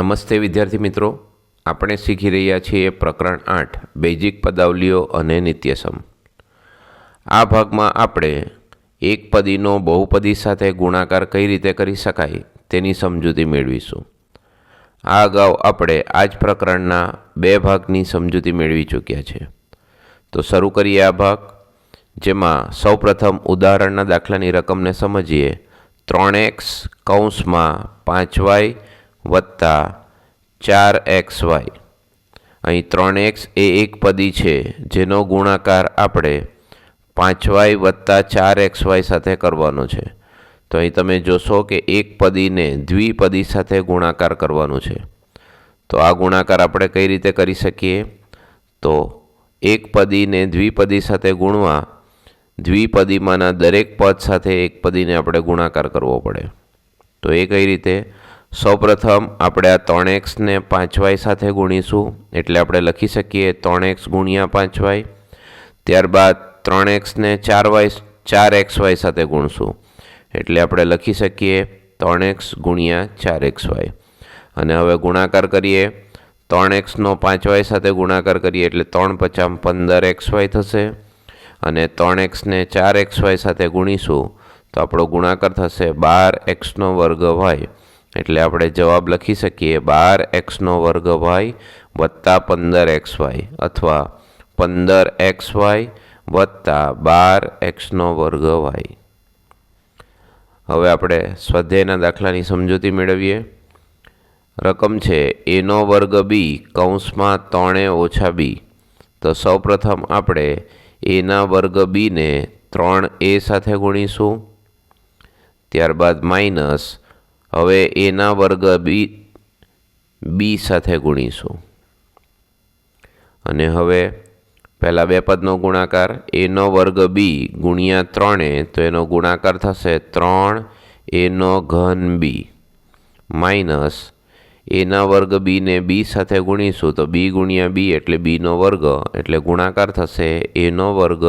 નમસ્તે વિદ્યાર્થી મિત્રો. આપણે શીખી રહ્યા છીએ પ્રકરણ આઠ, બેઝિક પદાવલીઓ અને નિત્યસમ. આ ભાગમાં આપણે એક પદીનો બહુપદી સાથે ગુણાકાર કઈ રીતે કરી શકાય તેની સમજૂતી મેળવીશું. આ અગાઉ આપણે આ જ પ્રકરણના બે ભાગની સમજૂતી મેળવી ચૂક્યા છે. તો શરૂ કરીએ આ ભાગ, જેમાં સૌપ્રથમ ઉદાહરણના દાખલાની રકમને સમજીએ. ત્રણ એક્સ કૌંસમાં પાંચ વાય વત્તા ચાર એક્સ વાય. અહીં ત્રણ એક્સ એ એક પદી છે, જેનો ગુણાકાર આપણે પાંચ વાય વત્તા ચાર એક્સ વાય સાથે કરવાનો છે. તો અહીં તમે જોશો કે એક પદીને દ્વિપદી સાથે ગુણાકાર કરવાનું છે. તો આ ગુણાકાર આપણે કઈ રીતે કરી શકીએ? તો એક પદીને દ્વિપદી સાથે ગુણવા, દ્વિપદીમાંના દરેક પદ સાથે એક પદીને આપણે ગુણાકાર કરવો પડે. તો એ કઈ રીતે? સૌપ્રથમ આપણે આ ત્રણ એક્સને પાંચ વાય સાથે ગુણીશું, એટલે આપણે લખી શકીએ ત્રણ એક્સ ગુણ્યા પાંચ વાય. ત્યારબાદ ત્રણ એક્સને ચાર વાય, ચાર એક્સ વાય સાથે ગુણશું, એટલે આપણે લખી શકીએ ત્રણ એક્સ ગુણ્યા ચાર એક્સ વાય. અને હવે ગુણાકાર કરીએ, ત્રણ એક્સનો પાંચ વાય સાથે ગુણાકાર કરીએ, એટલે ત્રણ પચામ પંદર એક્સ વાય થશે. અને ત્રણ એક્સને ચાર એક્સ વાય સાથે ગુણીશું, તો આપણો ગુણાકાર થશે બાર એક્સનો વર્ગ વાય. એટલે આપણે જવાબ લખી શકીએ બાર એક્સનો વર્ગ વાય વત્તા પંદર એક્સ વાય અથવા પંદર એક્સ વાય વત્તા બાર એક્સનો વર્ગ વાય. હવે આપણે સ્વાધ્યાયના દાખલાની સમજૂતી મેળવીએ. રકમ છે એનો વર્ગ બી કૌંસમાં ત્રણે ઓછા બી તો સૌપ્રથમ આપણે એના વર્ગ બીને ત્રણ એ સાથે ગુણીશું. ત્યારબાદ માઇનસ હવે એના વર્ગ બી બી સાથે ગુણીશું. અને હવે પહેલાં બે પદનો ગુણાકાર, એનો વર્ગ બી ગુણ્યા ત્રણે, તો એનો ગુણાકાર થશે ત્રણ, એનો ઘન બી. માઇનસ એના વર્ગ બીને બી સાથે ગુણીશું, તો બી ગુણ્યા બી એટલે બીનો વર્ગ, એટલે ગુણાકાર થશે એનો વર્ગ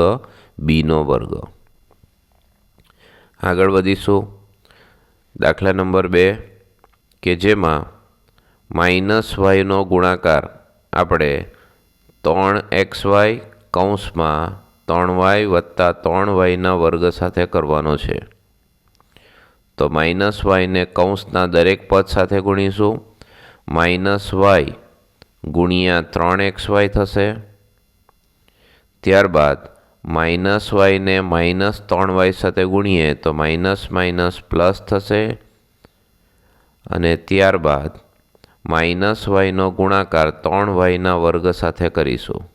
બીનો વર્ગ. આગળ વધીશું. દાખલા નંબર બે, કે જેમાં માઇનસ વાયનો ગુણાકાર આપણે ત્રણ એક્સ વાય કૌંસમાં ત્રણ વાય વત્તા ત્રણ વાયના વર્ગ સાથે કરવાનો છે. તો માઇનસ વાયને કૌંસના દરેક પદ સાથે ગુણીશું. માઇનસ વાય ગુણ્યા ત્રણ એક્સ વાય થશે. ત્યારબાદ માઇનસ વાયને માઇનસ ત્રણ વાય સાથે ગુણીએ તો માઇનસ માઇનસ પ્લસ થશે. અને ત્યારબાદ માઇનસ વાયનો ગુણાકાર ત્રણ વાયના વર્ગ સાથે કરીશું.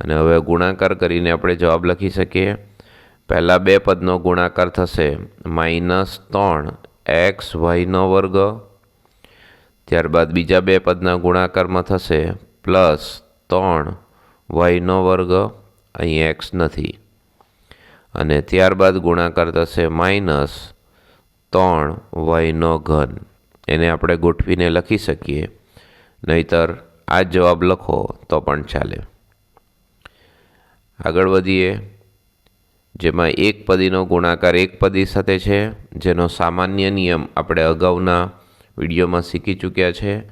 અને હવે ગુણાકાર કરીને આપણે જવાબ લખી શકીએ. પહેલાં બે પદનો ગુણાકાર થશે. માઇનસ ત્રણ એક્સ વાયનો વર્ગ. ત્યારબાદ બીજા બે પદના ગુણાકારમાં થશે. પ્લસ ત્રણ વાયનો વર્ગ અહીં એક્સ નથી. અને ત્યારબાદ ગુણાકાર થશે માઇનસ ત્રણ વાયનો ઘન એને આપણે ગોઠવીને લખી શકીએ. નહીતર આ જવાબ લખો તો પણ ચાલે. આગળ વધીએ. જેમાં એક પદીનો ગુણાકાર એક પદી સાથે છે, જેનો સામાન્ય નિયમ આપણે અગાઉના વિડીયોમાં શીખી ચૂક્યા છે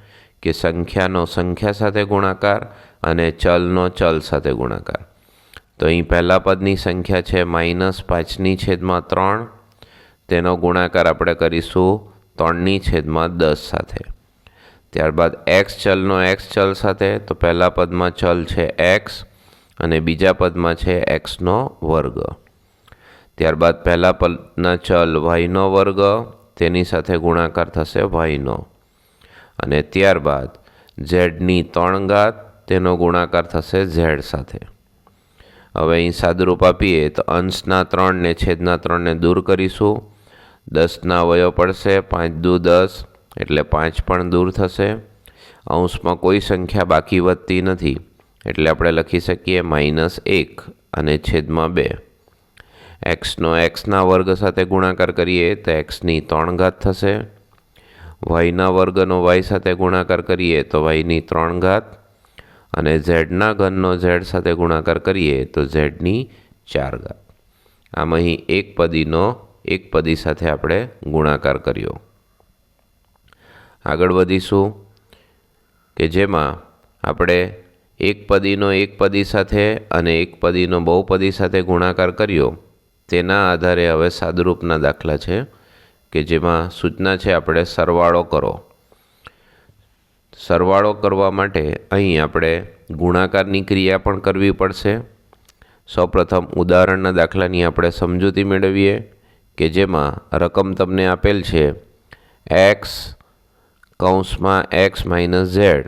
કે સંખ્યાનો સંખ્યા સાથે ગુણાકાર અને ચલનો ચલ સાથે ગુણાકાર. તો અહીં પહેલાં પદની સંખ્યા છે માઇનસ પાંચની છેદમાં ત્રણ. તેનો ગુણાકાર આપણે કરીશું ત્રણની છેદમાં દસ સાથે. ત્યારબાદ એક્સ ચલનો એક્સ ચલ સાથે, તો પહેલા પદમાં ચલ છે એક્સ અને બીજા પદમાં છે એક્સનો વર્ગ. ત્યારબાદ પહેલા પદના ચલ વાયનો વર્ગ, તેની સાથે ગુણાકાર થશે વાયનો અને ત્યારબાદ ઝેડની ત્રણ ઘાત તેનો ગુણાકાર થશે ઝેડ સાથે. હવે અહીં સાદુરૂપ આપીએ તો અંશના ત્રણને છેદના ત્રણને દૂર કરીશું. દસના વયો પડશે, પાંચ દુ દસ, એટલે પાંચ પણ દૂર થશે. અંશમાં કોઈ સંખ્યા બાકી વધતી નથી, એટલે આપણે લખી શકીએ માઇનસ એક અને છેદમાં બે. એક્સનો એક્સના વર્ગ સાથે ગુણાકાર કરીએ તો એક્સની ત્રણ ઘાત થશે. વાયના વર્ગનો વાય સાથે ગુણાકાર કરીએ તો વાયની ત્રણ ઘાત. અને ઝેડના ઘનનો ઝેડ સાથે ગુણાકાર કરીએ તો ઝેડની ચાર ઘાત. આમ અહીં એક પદીનો એક પદી સાથે આપણે ગુણાકાર કર્યો. આગળ વધીશું કે જેમાં આપણે એક પદીનો એક પદી સાથે અને એક પદીનો બહુપદી સાથે ગુણાકાર કર્યો. તેના આધારે હવે સાદુરૂપના દાખલા છે કે જેમાં સૂચના છે આપણે સરવાળો કરો. સરવાળો કરવા માટે અહીં આપણે ગુણાકારની ક્રિયા પણ કરવી પડશે. સૌપ્રથમ ઉદાહરણના દાખલાની આપણે સમજૂતી મેળવીએ કે જેમાં રકમ તમને આપેલ છે એક્સ કૌંસમાં એક્સ માઇનસ ઝેડ,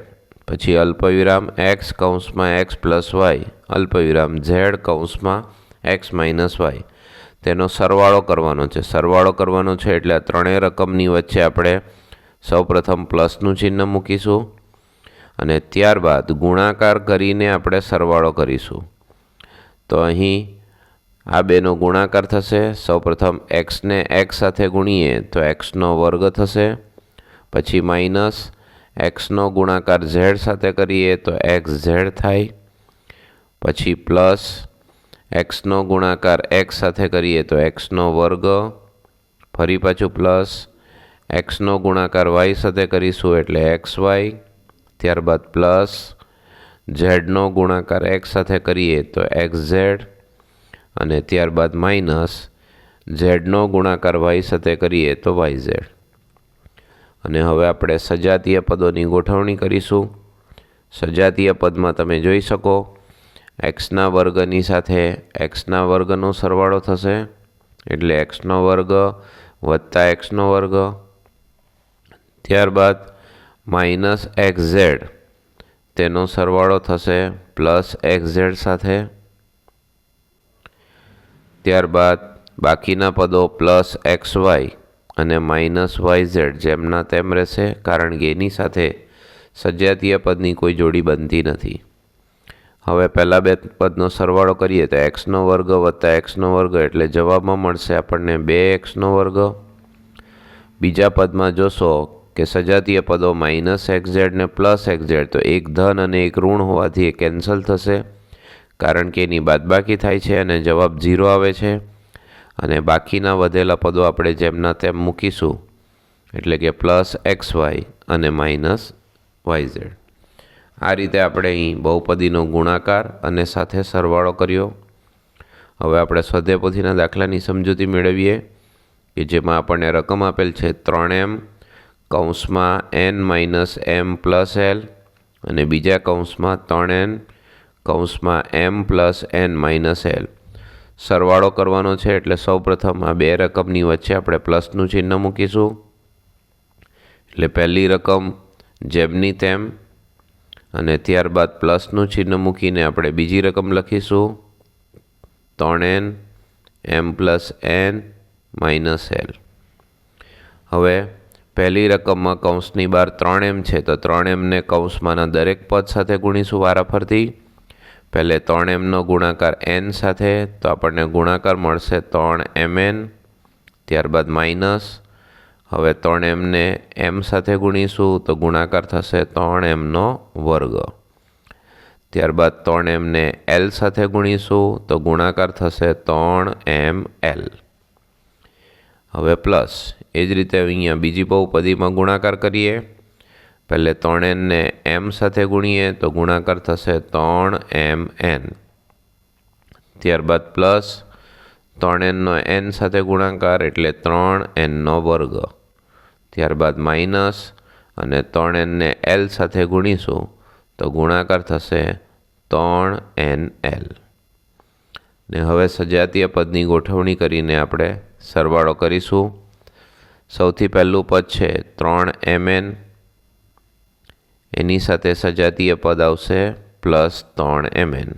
પછી અલ્પવિરામ એક્સ કૌંસમાં એક્સ પ્લસ વાય અલ્પવિરામ ઝેડ કૌંસમાં એક્સ માઇનસ વાય તેનો સરવાળો કરવાનો છે. સરવાળો કરવાનો છે એટલે આ ત્રણેય રકમની વચ્ચે આપણે સૌપ્રથમ પ્લસનું ચિહ્ન મૂકીશું અને ત્યારબાદ ગુણાકાર કરીને આપણે સરવાળો કરીશું. તો અહીં આ બેનો ગુણાકાર થશે. સૌપ્રથમ એક્સને એક્સ સાથે ગુણીએ તો એક્સનો વર્ગ થશે. પછી માઇનસ એક્સનો ગુણાકાર ઝેડ સાથે કરીએ તો એક્સ ઝેડ થાય. પછી પ્લસ એક્સનો ગુણાકાર એક્સ સાથે કરીએ તો એક્સનો વર્ગ. ફરી પાછું પ્લસ. એક્સનો ગુણાકાર વાય સાથે કરીશું એટલે એક્સ વાય ત્યારબાદ પ્લસ. ઝેડનો ગુણાકાર એક્સ સાથે કરીએ તો એક્સ ઝેડ અને ત્યારબાદ માઇનસ. ઝેડનો ગુણાકાર વાય સાથે કરીએ તો વાય ઝેડ. અને હવે આપણે સજાતીય પદોની ગોઠવણી કરીશું. સજાતીય પદમાં તમે જોઈ શકો, એક્સના વર્ગની સાથે એક્સના વર્ગનો સરવાળો થશે. એટલે એક્સનો વર્ગ વત્તા એક્સનો વર્ગ. ત્યારબાદ માઇનસ એક્સ ઝેડ. તેનો સરવાળો થશે પ્લસ એક્સ ઝેડ સાથે. ત્યારબાદ બાકીના પદો પ્લસ એક્સ વાય અને માઇનસ વાય ઝેડ જેમના તેમ રહેશે, કારણ કે એની સાથે સજાતીય પદની કોઈ જોડી બનતી નથી. હવે પહેલાં બે પદનો સરવાળો કરીએ તો એક્સનો વર્ગ વત્તા એક્સનો વર્ગ એટલે જવાબમાં મળશે આપણને બે એક્સનો વર્ગ. બીજા પદમાં જોશો કે સજાતીય પદો માઇનસ એક્સ ઝેડ ને પ્લસ એક્ઝેડ તો એક ધન અને એક ઋણ હોવાથી એ કેન્સલ થશે. કારણ કે એની બાદબાકી થાય છે અને જવાબ ઝીરો આવે છે. અને બાકીના વધેલા પદો આપણે જેમના તેમ મૂકીશું. એટલે કે પ્લસ એક્સ વાય અને માઇનસ વાય ઝેડ. આ રીતે આપણે અહીં બહુપદીનો ગુણાકાર અને સાથે સરવાળો કર્યો. હવે આપણે સ્વધ્યાપોથીના દાખલાની સમજૂતી મેળવીએ કે જેમાં આપણને રકમ આપેલ છે ત્રણ એમ કૌંસમાં n minus m plus l અને બીજા કૌંસમાં ત્રણ એન, કૌંસમાં m plus n minus l. સરવાળો કરવાનો છે એટલે સૌપ્રથમ આ બે રકમની વચ્ચે આપણે પ્લસનું ચિહ્ન મૂકીશું. એટલે પહેલી રકમ જેમની તેમ અને ત્યારબાદ પ્લસનું ચિહ્ન મૂકીને આપણે બીજી રકમ લખીશું. ત્રણ n, m plus n minus l. હવે પહેલી રકમમાં કૌંસની બહાર ત્રણ એમ છે, તો ત્રણ એમને કૌંસમાંના દરેક પદ સાથે ગુણીશું વારાફરતી પહેલે ત્રણ એમનો ગુણાકાર એન સાથે, તો આપણને ગુણાકાર મળશે ત્રણ એમ એન ત્યારબાદ માઇનસ હવે ત્રણ એમને એમ સાથે ગુણીશું, તો ગુણાકાર થશે ત્રણ એમનો વર્ગ. ત્યારબાદ ત્રણ એમને એલ સાથે ગુણીશું, તો ગુણાકાર થશે ત્રણ એમ એલ હવે પ્લસ, એ જ રીતે અહીંયા બીજી બહુપદીમાં ગુણાકાર કરીએ. પહેલે ત્રણ એનને એમ સાથે ગુણીએ તો ગુણાકાર થશે ત્રણ એમ એન ત્યારબાદ પ્લસ, ત્રણ એનનો એન સાથે ગુણાકાર એટલે ત્રણ એનનો વર્ગ. ત્યારબાદ માઇનસ અને ત્રણ એનને એલ સાથે ગુણીશું તો ગુણાકાર થશે ત્રણ એન એલ ને હવે સજાતીય પદની ગોઠવણી કરીને આપણે સરવાળો કરીશું. સૌથી પહેલું પદ છે ત્રણ એમ એન સાથે સજાતીય પદ આવશે પ્લસ ત્રણ એમ એન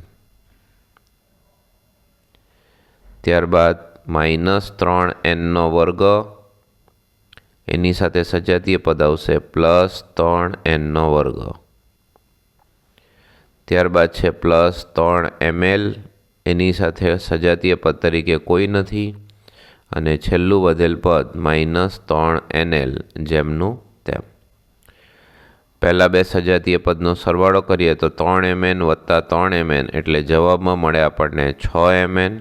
ત્યારબાદ માઇનસ ત્રણ એનનો વર્ગ. એની સાથે સજાતીય પદ આવશે પ્લસ ત્રણ એનનો વર્ગ. ત્યારબાદ છે પ્લસ ત્રણ એમએલ. એની સાથે સજાતીય પદ તરીકે કોઈ નથી અને છેલ્લું વધેલ પદ માઇનસ ત્રણ એનએલ જેમનું તેમ. પહેલાં બે સજાતીય પદનો સરવાળો કરીએ તો ત્રણ એમએન વત્તા ત્રણ એમએન એટલે જવાબમાં મળે આપણને છ એમએન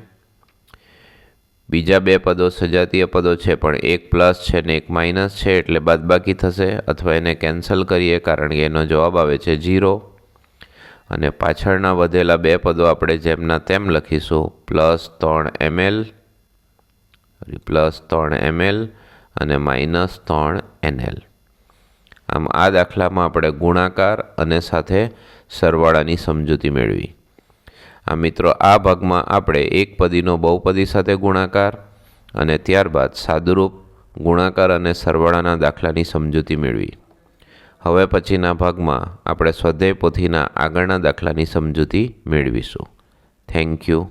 બીજા બે પદો સજાતીય પદો છે, પણ એક પ્લસ છે ને એક માઇનસ છે એટલે બાદબાકી થશે અથવા એને કેન્સલ કરીએ કારણ કે એનો જવાબ આવે છે ઝીરો. અને પાછળના વધેલા બે પદો આપણે જેમના તેમ લખીશું. પ્લસ ત્રણ એમએલ પ્લસ ત્રણ એમએલ અને માઇનસ ત્રણ એનએલ આમ આ દાખલામાં આપણે ગુણાકાર અને સાથે સરવાળાની સમજૂતી મેળવી. આ મિત્રો, આ ભાગમાં આપણે એક પદીનો બહુપદી સાથે ગુણાકાર અને ત્યારબાદ સાદુરૂપ ગુણાકાર અને સરવાળાના દાખલાની સમજૂતી મેળવી. હવે પછીના ભાગમાં આપણે સ્વાધ્યાય પોથીના આગળના દાખલાની સમજૂતી મેળવીશું. Thank you